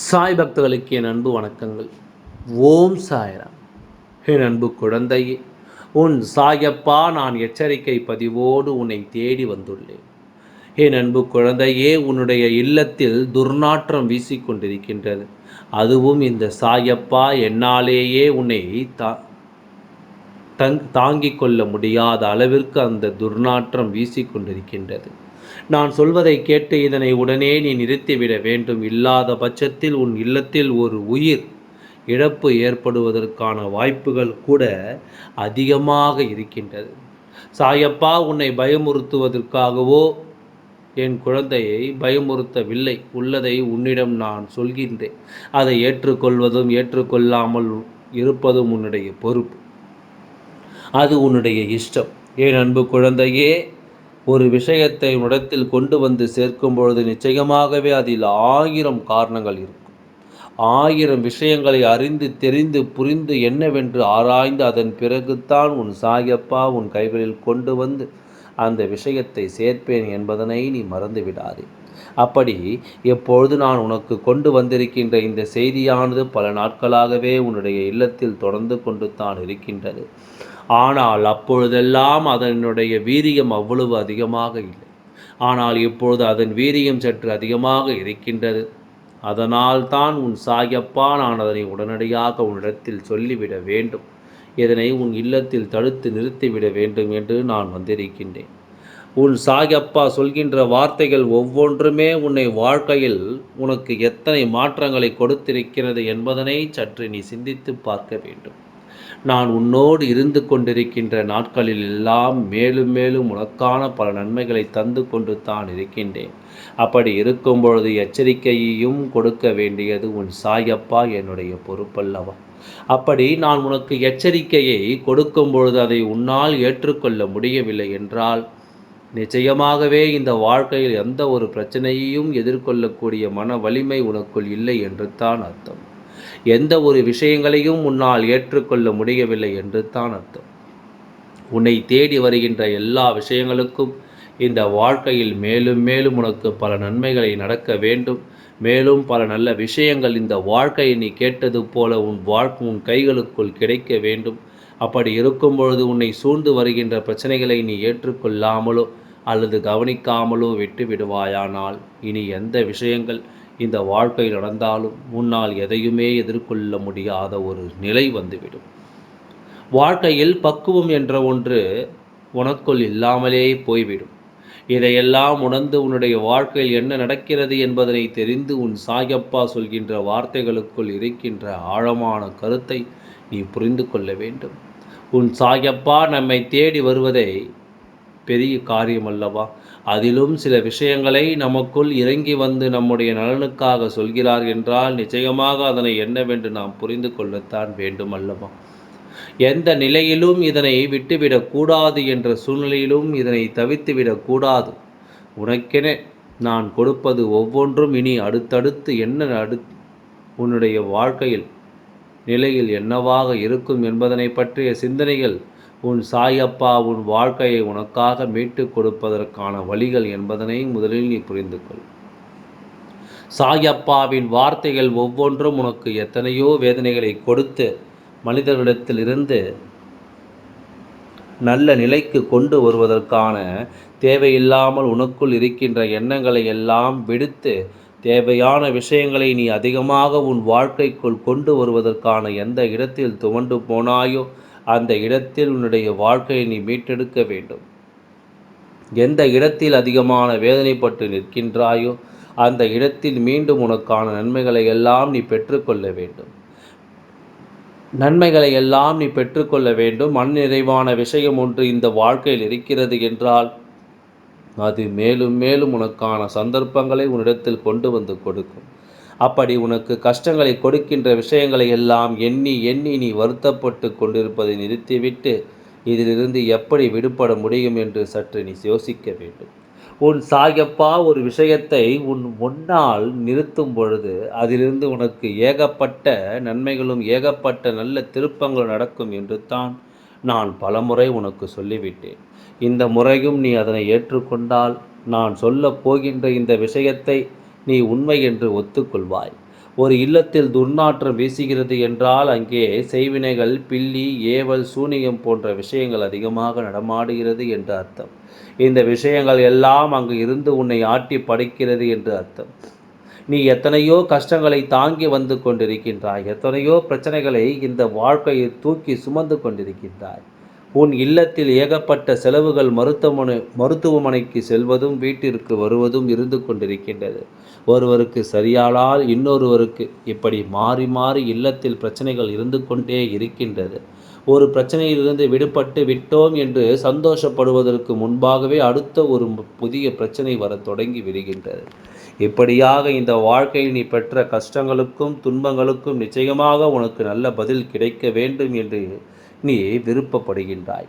சாய் பக்தர்களுக்கு என் அன்பு வணக்கங்கள். ஓம் சாய்ராம். என் அன்பு குழந்தையே உன் சாயப்பா நான் எச்சரிக்கை பதிவோடு உன்னை தேடி வந்துள்ளேன். என் அன்பு குழந்தையே உன்னுடைய இல்லத்தில் துர்நாற்றம் வீசிக்கொண்டிருக்கின்றது அதுவும் இந்த சாயப்பா என்னாலேயே உன்னை தா தங் தாங்கிக் கொள்ள முடியாத அளவிற்கு அந்த துர்நாற்றம் வீசிக்கொண்டிருக்கின்றது நான் சொல்வதை கேட்டு இதனை உடனே நீ நிறுத்திவிட வேண்டும். இல்லாத பட்சத்தில் உன் இல்லத்தில் ஒரு உயிர் இழப்பு ஏற்படுவதற்கான வாய்ப்புகள் கூட அதிகமாக இருக்கின்றது. சாயப்பா உன்னை பயமுறுத்துவதற்காகவோ என் குழந்தையை பயமுறுத்தவில்லை. உள்ளதை உன்னிடம் நான் சொல்கின்றேன். அதை ஏற்றுக்கொள்வதும் ஏற்றுக்கொள்ளாமல் இருப்பதும் உன்னுடைய பொறுப்பு. அது உன்னுடைய இஷ்டம். ஏன் அன்பு குழந்தையே ஒரு விஷயத்தை உடத்தில் கொண்டு வந்து சேர்க்கும் பொழுது நிச்சயமாகவே அதில் ஆயிரம் காரணங்கள் இருக்கும். ஆயிரம் விஷயங்களை அறிந்து தெரிந்து புரிந்து என்னவென்று ஆராய்ந்து அதன் பிறகுதான் உன் சாயப்பா உன் கைகளில் கொண்டு வந்து அந்த விஷயத்தை சேர்ப்பேன் என்பதனை நீ மறந்து விடாதே அப்படி எப்பொழுது நான் உனக்கு கொண்டு வந்திருக்கின்ற இந்த செய்தியானது பல நாட்களாகவே உன்னுடைய இல்லத்தில் தொடர்ந்து கொண்டு தான் இருக்கின்றது. ஆனால் அப்பொழுதெல்லாம் அதனுடைய வீரியம் அவ்வளவு அதிகமாக இல்லை. ஆனால் இப்பொழுது அதன் வீரியம் சற்று அதிகமாக இருக்கின்றது. அதனால் தான் உன் சாயப்பா நான் அதனை உடனடியாக உன்னிடத்தில் சொல்லிவிட வேண்டும். இதனை உன் இல்லத்தில் தடுத்து நிறுத்திவிட வேண்டும் என்று நான் வந்திருக்கின்றேன். உன் சாயப்பா சொல்கின்ற வார்த்தைகள் ஒவ்வொன்றுமே உன்னை வாழ்க்கையில் உனக்கு எத்தனை மாற்றங்களை கொடுத்திருக்கிறது என்பதனை சற்று நீ சிந்தித்து பார்க்க வேண்டும். நான் உன்னோடு இருந்து கொண்டிருக்கின்ற நாட்களில் எல்லாம் மேலும் மேலும் உனக்கான பல நன்மைகளை தந்து கொண்டு தான் இருக்கின்றேன். அப்படி இருக்கும் பொழுது எச்சரிக்கையையும் கொடுக்க வேண்டியது உன் சாயப்பா என்னுடைய பொறுப்பல்லவா. அப்படி நான் உனக்கு எச்சரிக்கையை கொடுக்கும் பொழுது அதை உன்னால் ஏற்றுக்கொள்ள முடியவில்லை என்றால் நிச்சயமாகவே இந்த வாழ்க்கையில் எந்த ஒரு பிரச்சனையையும் எதிர்கொள்ளக்கூடிய மன வலிமை உனக்குள் இல்லை என்று தான் அர்த்தம். எந்த ஒரு விஷயங்களையும் உன்னால் ஏற்றுக்கொள்ள முடியவில்லை என்று தான் அர்த்தம். உன்னை தேடி வருகின்ற எல்லா விஷயங்களுக்கும் இந்த வாழ்க்கையில் மேலும் மேலும் உனக்கு பல நன்மைகளை நடக்க வேண்டும். மேலும் பல நல்ல விஷயங்கள் இந்த வாழ்க்கையை நீ கேட்டது போல உன் வாழ்க்கை உன் கைகளுக்குள் கிடைக்க வேண்டும். அப்படி இருக்கும் பொழுது உன்னை சூழ்ந்து வருகின்ற பிரச்சனைகளை நீ ஏற்றுக்கொள்ளாமலோ அல்லது கவனிக்காமலோ விட்டு விடுவாயானால் இனி எந்த விஷயங்கள் இந்த வாழ்க்கை நடந்தாலும் முன்னால் எதையுமே எதிர்கொள்ள முடியாத ஒரு நிலை வந்துவிடும். வாழ்க்கையில் பக்குவம் என்ற ஒன்று உனக்குள் இல்லாமலே போய்விடும். இதையெல்லாம் உணர்ந்து உன்னுடைய வாழ்க்கையில் என்ன நடக்கிறது என்பதனை தெரிந்து உன் சாயப்பா சொல்கின்ற வார்த்தைகளுக்குள் இருக்கின்ற ஆழமான கருத்தை நீ புரிந்து கொள்ள வேண்டும். உன் சாயப்பா நம்மை தேடி வருவதை பெரிய காரியம் அல்லவா அதிலும் சில விஷயங்களை நமக்குள் இறங்கி வந்து நம்முடைய நலனுக்காக சொல்கிறார் என்றால் நிச்சயமாக அதனை என்னவென்று நாம் புரிந்து கொள்ளத்தான் வேண்டும் அல்லவா எந்த நிலையிலும் இதனை விட்டுவிடக்கூடாது என்ற சூழ்நிலையிலும் இதனை தவித்துவிடக்கூடாது உனக்கென நான் கொடுப்பது ஒவ்வொன்றும் இனி அடுத்தடுத்து என்ன அடு உன்னுடைய வாழ்க்கையில் நிலையில் என்னவாக இருக்கும் என்பதனை பற்றிய சிந்தனைகள் உன் சாயப்பா உன் வாழ்க்கையை உனக்காக மீட்டுக் கொடுப்பதற்கான வழிகள் என்பதனை முதலில் நீ புரிந்து கொள் சாயப்பாவின் வார்த்தைகள் ஒவ்வொன்றும் உனக்கு எத்தனையோ வேதனைகளை கொடுத்து மனிதர்களிடத்திலிருந்து நல்ல நிலைக்கு கொண்டு வருவதற்கான தேவையில்லாமல் உனக்குள் இருக்கின்ற எண்ணங்களை எல்லாம் விடுத்து தேவையான விஷயங்களை நீ அதிகமாக உன் வாழ்க்கைக்குள் கொண்டு வருவதற்கான எந்த இடத்தில் துவண்டு போனாயோ அந்த இடத்தில் உன்னுடைய வாழ்க்கையை நீ மீட்டெடுக்க வேண்டும். எந்த இடத்தில் அதிகமான வேதனைப்பட்டு நிற்கின்றாயோ அந்த இடத்தில் மீண்டும் உனக்கான நன்மைகளை எல்லாம் நீ பெற்றுக்கொள்ள வேண்டும். நன்மைகளை எல்லாம் நீ பெற்றுக்கொள்ள வேண்டும். மண் நிறைவான விஷயம் ஒன்று இந்த வாழ்க்கையில் இருக்கிறது என்றால் அது மேலும் மேலும் உனக்கான சந்தர்ப்பங்களை உன்னிடத்தில் கொண்டு வந்து கொடுக்கும். அப்படி உனக்கு கஷ்டங்களை கொடுக்கின்ற விஷயங்களை எல்லாம் எண்ணி எண்ணி நீ வருத்தப்பட்டு கொண்டிருப்பதை நிறுத்திவிட்டு இதிலிருந்து எப்படி விடுபட முடியும் என்று சற்று நீ யோசிக்க வேண்டும். உன் சாயப்பா ஒரு விஷயத்தை உன் முன்னால் நிறுத்தும் பொழுது அதிலிருந்து உனக்கு ஏகப்பட்ட நன்மைகளும் ஏகப்பட்ட நல்ல திருப்பங்களும் நடக்கும் என்று தான் நான் பலமுறை உனக்கு சொல்லிவிட்டேன். இந்த முறையும் நீ அதனை ஏற்றுக்கொண்டால் நான் சொல்லப் போகின்ற இந்த விஷயத்தை நீ உண்மை என்று ஒத்துக்கொள்வாய். ஒரு இல்லத்தில் துர்நாற்றம் வீசுகிறது என்றால் அங்கே செய்வினைகள் பில்லி ஏவல் சூனியம் போன்ற விஷயங்கள் அதிகமாக நடமாடுகிறது என்று அர்த்தம். இந்த விஷயங்கள் எல்லாம் அங்கு இருந்து உன்னை ஆட்டி படைக்கிறது என்று அர்த்தம். நீ எத்தனையோ கஷ்டங்களை தாங்கி வந்து கொண்டிருக்கின்றாய். எத்தனையோ பிரச்சனைகளை இந்த வாழ்க்கையை தூக்கி சுமந்து கொண்டிருக்கின்றாய். உன் இல்லத்தில் ஏகப்பட்ட செலவுகள் மருத்துவமனை மருத்துவமனைக்கு செல்வதும் வீட்டிற்கு வருவதும் இருந்து கொண்டிருக்கின்றது. ஒருவருக்கு சரியானால் இன்னொருவருக்கு இப்படி மாறி மாறி இல்லத்தில் பிரச்சனைகள் இருந்து கொண்டே இருக்கின்றது. ஒரு பிரச்சனையிலிருந்து விடுபட்டு விட்டோம் என்று சந்தோஷப்படுவதற்கு முன்பாகவே அடுத்த ஒரு புதிய பிரச்சனை வர தொடங்கி விடுகின்றது. இப்படியாக இந்த வாழ்க்கையில் நீ பெற்ற கஷ்டங்களுக்கும் துன்பங்களுக்கும் நிச்சயமாக உனக்கு நல்ல பதில் கிடைக்க வேண்டும் என்று நீ விருப்பப்படுகின்றாய்.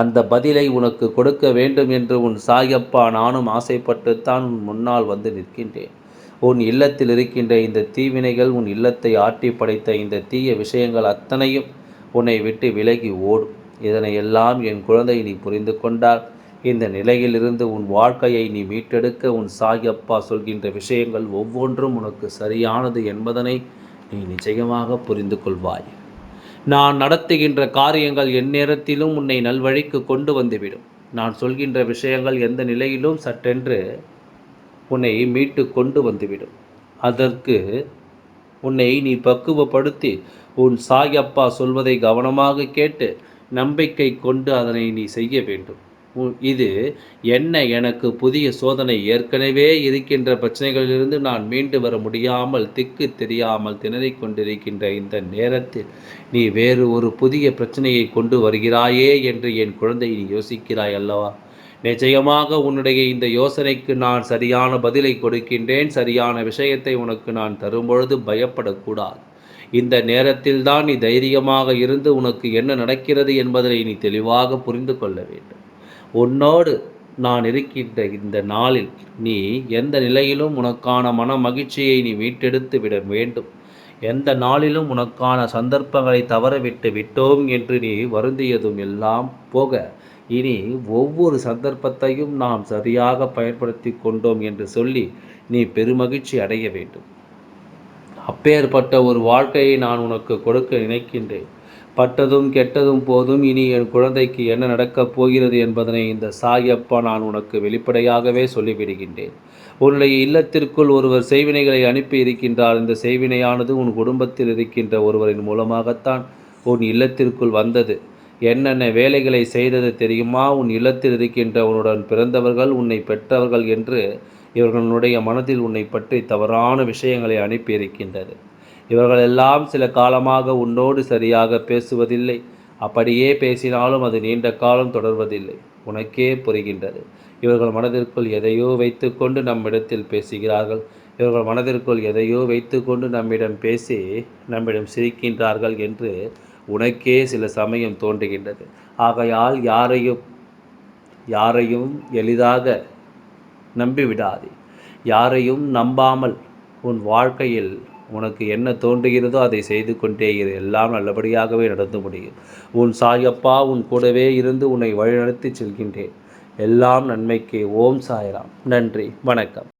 அந்த பதிலை உனக்கு கொடுக்க வேண்டும் என்று உன் சாயப்பா நானும் ஆசைப்பட்டுத்தான் உன் முன்னால் வந்து நிற்கின்றேன். உன் இல்லத்தில் இருக்கின்ற இந்த தீவினைகள் உன் இல்லத்தை ஆட்டி படைத்த இந்த தீய விஷயங்கள் அத்தனையும் உன்னை விட்டு விலகி ஓடும். இதனை எல்லாம் என் குழந்தை நீ புரிந்து கொண்டால் இந்த நிலையிலிருந்து உன் வாழ்க்கையை நீ மீட்டெடுக்க உன் சாயப்பா சொல்கின்ற விஷயங்கள் ஒவ்வொன்றும் உனக்கு சரியானது என்பதனை நீ நிச்சயமாக புரிந்து கொள்வாய். நான் நடத்துகின்ற காரியங்கள் எந்நேரத்திலும் உன்னை நல்வழிக்கு கொண்டு வந்துவிடும். நான் சொல்கின்ற விஷயங்கள் எந்த நிலையிலும் சட்டென்று உன்னை மீட்டு கொண்டு வந்துவிடும். அதற்கு உன்னை நீ பக்குவப்படுத்தி உன் சாயப்பா சொல்வதை கவனமாக கேட்டு நம்பிக்கை கொண்டு அதனை நீ செய்ய வேண்டும். இது என்ன எனக்கு புதிய சோதனை ஏற்கனவே இருக்கின்ற பிரச்சனைகளிலிருந்து நான் மீண்டு வர முடியாமல் திக்கு தெரியாமல் திணறிக் கொண்டிருக்கின்ற இந்த நேரத்தில் நீ வேறு ஒரு புதிய பிரச்சனையை கொண்டு வருகிறாயே என்று என் குழந்தை நீ யோசிக்கிறாய் அல்லவா? நிச்சயமாக உன்னுடைய இந்த யோசனைக்கு நான் சரியான பதிலை கொடுக்கின்றேன் சரியான விஷயத்தை உனக்கு நான் தரும்பொழுது பயப்படக்கூடாது. இந்த நேரத்தில் தான் நீ தைரியமாக இருந்து உனக்கு என்ன நடக்கிறது என்பதை நீ தெளிவாக புரிந்து கொள்ள வேண்டும். உன்னோடு நான் இருக்கின்ற இந்த நாளில் நீ எந்த நிலையிலும் உனக்கான மன மகிழ்ச்சியை நீ மீட்டெடுத்து விட வேண்டும். எந்த நாளிலும் உனக்கான சந்தர்ப்பங்களை தவறவிட்டு விட்டோம் என்று நீ வருந்தியதும் எல்லாம் போக இனி ஒவ்வொரு சந்தர்ப்பத்தையும் நாம் சரியாக பயன்படுத்தி கொண்டோம் என்று சொல்லி நீ பெருமகிழ்ச்சி அடைய வேண்டும். அப்பேற்பட்ட ஒரு வாழ்க்கையை நான் உனக்கு கொடுக்க நினைக்கின்றேன். பட்டதும் கெட்டதும் போதும். இனி என் குழந்தைக்கு என்ன நடக்கப் போகிறது என்பதனை இந்த சாயப்பா நான் உனக்கு வெளிப்படையாகவே சொல்லிவிடுகின்றேன். உன்னுடைய இல்லத்திற்குள் ஒருவர் செய்வினைகளை அனுப்பி இருக்கின்றார். இந்த செய்வினையானது உன் குடும்பத்தில் இருக்கின்ற ஒருவரின் மூலமாகத்தான் உன் இல்லத்திற்குள் வந்தது. என்னென்ன வேலைகளை செய்தது தெரியுமா? உன் இல்லத்தில் இருக்கின்ற உன்னுடன் பிறந்தவர்கள் உன்னை பெற்றவர்கள் என்று இவர்களுடைய மனதில் உன்னை பற்றி தவறான விஷயங்களை அனுப்பியிருக்கின்றது இவர்களெல்லாம் சில காலமாக உன்னோடு சரியாக பேசுவதில்லை. அப்படியே பேசினாலும் அது நீண்ட காலம் தொடர்வதில்லை. உனக்கே புரிகின்றது. இவர்கள் மனதிற்குள் எதையோ வைத்துக்கொண்டு நம்மிடத்தில் பேசுகிறார்கள். இவர்கள் மனதிற்குள் எதையோ வைத்துக்கொண்டு நம்மிடம் பேசி நம்மிடம் சிரிக்கின்றார்கள் என்று உனக்கே சில சமயம் தோன்றுகின்றது. ஆகையால் யாரையும் யாரையும் எளிதாக நம்பிவிடாதே. யாரையும் நம்பாமல் உன் வாழ்க்கையில் உனக்கு என்ன தோன்றுகிறதோ அதை செய்து கொண்டே இரு. எல்லாம் நல்லபடியாகவே நடந்து முடியும். உன் சாயப்பா உன் கூடவே இருந்து உன்னை வழிநடத்தி செல்கின்றேன். எல்லாம் நன்மைக்கு. ஓம் சாய்ராம். நன்றி. வணக்கம்.